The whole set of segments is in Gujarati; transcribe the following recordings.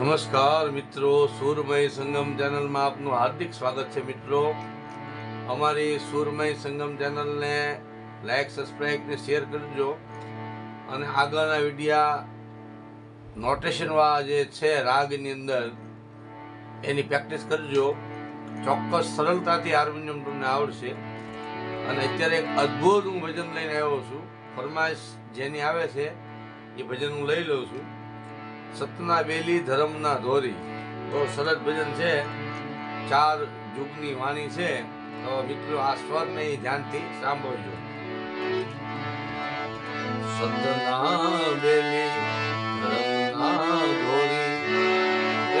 નમસ્કાર મિત્રો, સુરમય સંગમ ચેનલમાં આપનું હાર્દિક સ્વાગત છે મિત્રો. અમારી સુરમય સંગમ ચેનલને લાઈક સબસ્ક્રાઈબ ને શેર કરજો. અને આગળના વિડીયા નોટેશનવાળા જે છે રાગની અંદર, એની પ્રેક્ટિસ કરજો. ચોક્કસ સરળતાથી હાર્મોનિયમ તમને આવડશે. અને અત્યારે એક અદ્ભુત હું ભજન લઈને આવ્યો છું. ફરમાઈશ જેની આવે છે, એ ભજન હું લઈ લઉં છું. સતના બેલી ધર્મના ધોરી. બહુ સરસ ભજન છે. ચાર જુગની વાણી છે. તો મિત્રો, આ સ્વરને ધ્યાનથી સાંભળજો. સતના બેલી ધર્મના ધોરી. એ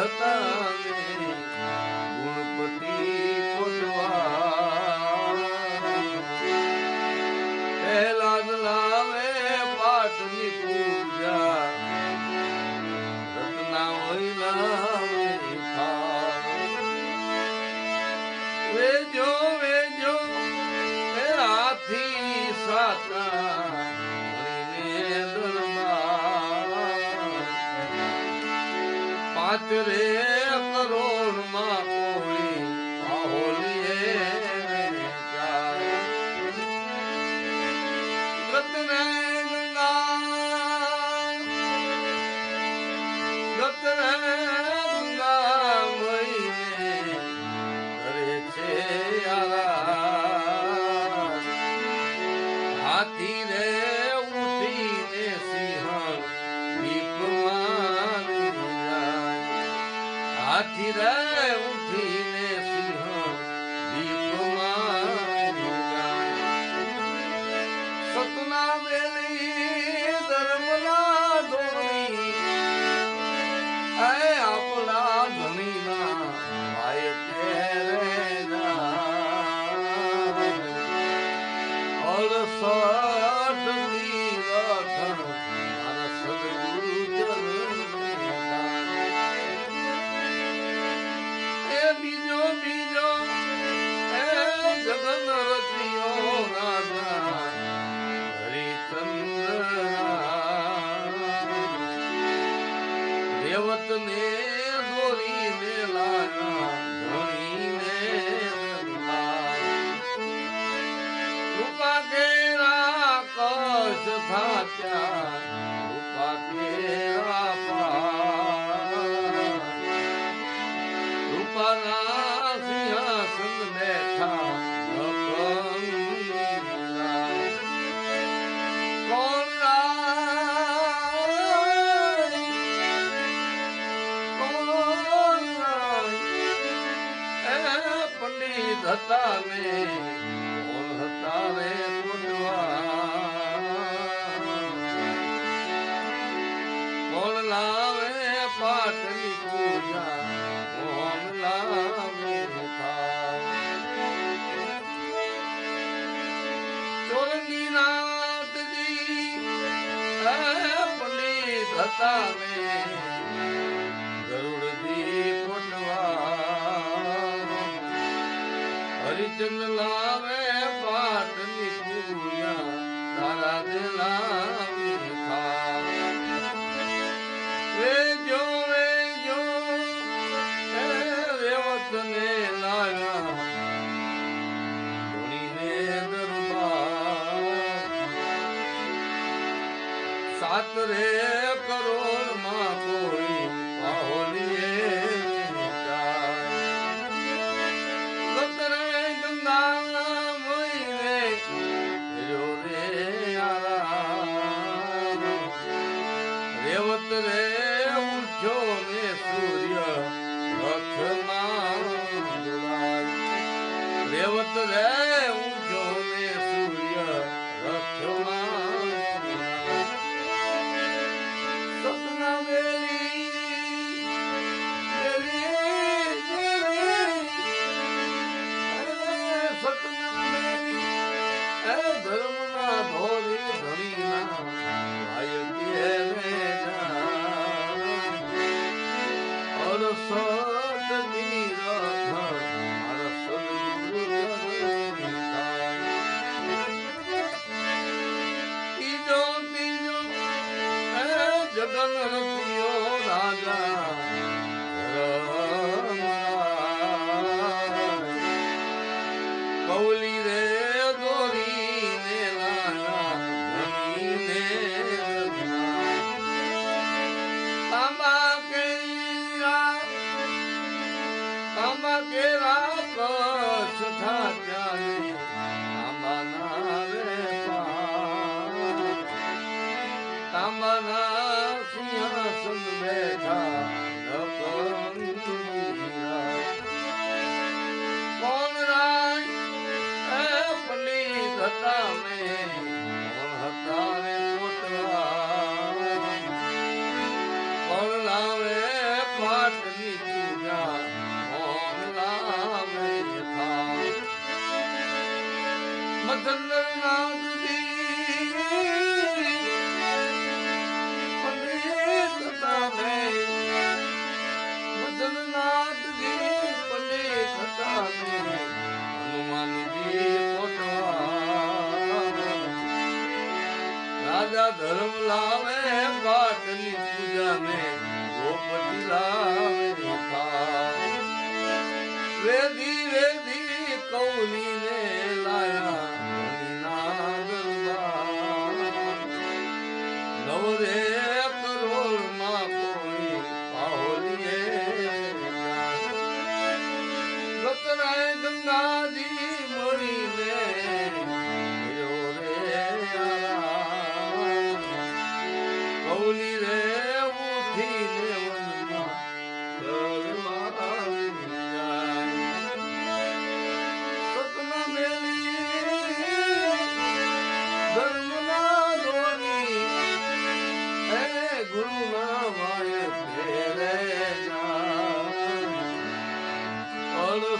પંડિત રે કરોડમાં છે આરા હાથી હાથી રે ઉઠીને હતા ને કોણ હતા રે ગોપીનાથજી પંડિત હતા મેં ગરુડ Come on, get out, રાજા ધર્મ લાવે પાટની પૂજા મે ગોપતિ લાવે વેદી વેદી કૌની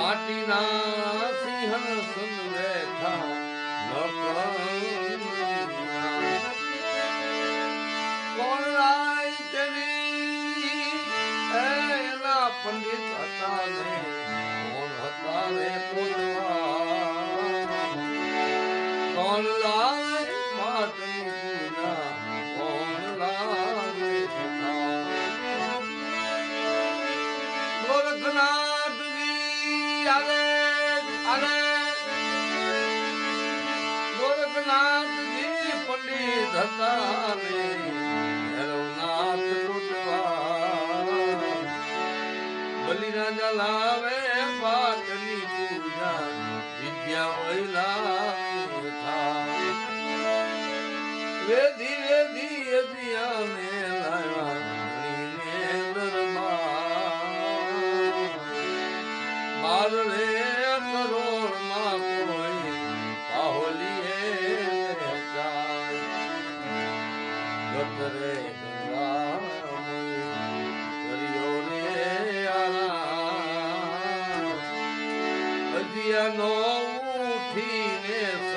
માટીના સિંહણ સુંદર પંડિત હતા ને કોણ હતા ને પૂજવા પાટલીના જલાવે પાટલી પૂજા વિદ્યા ઓયલા ઉઠીને સંતો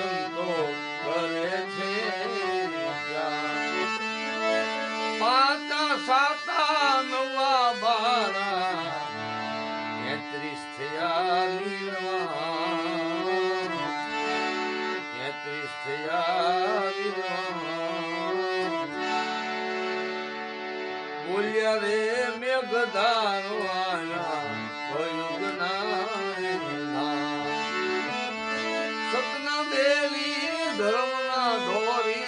ધર્મના ધોરી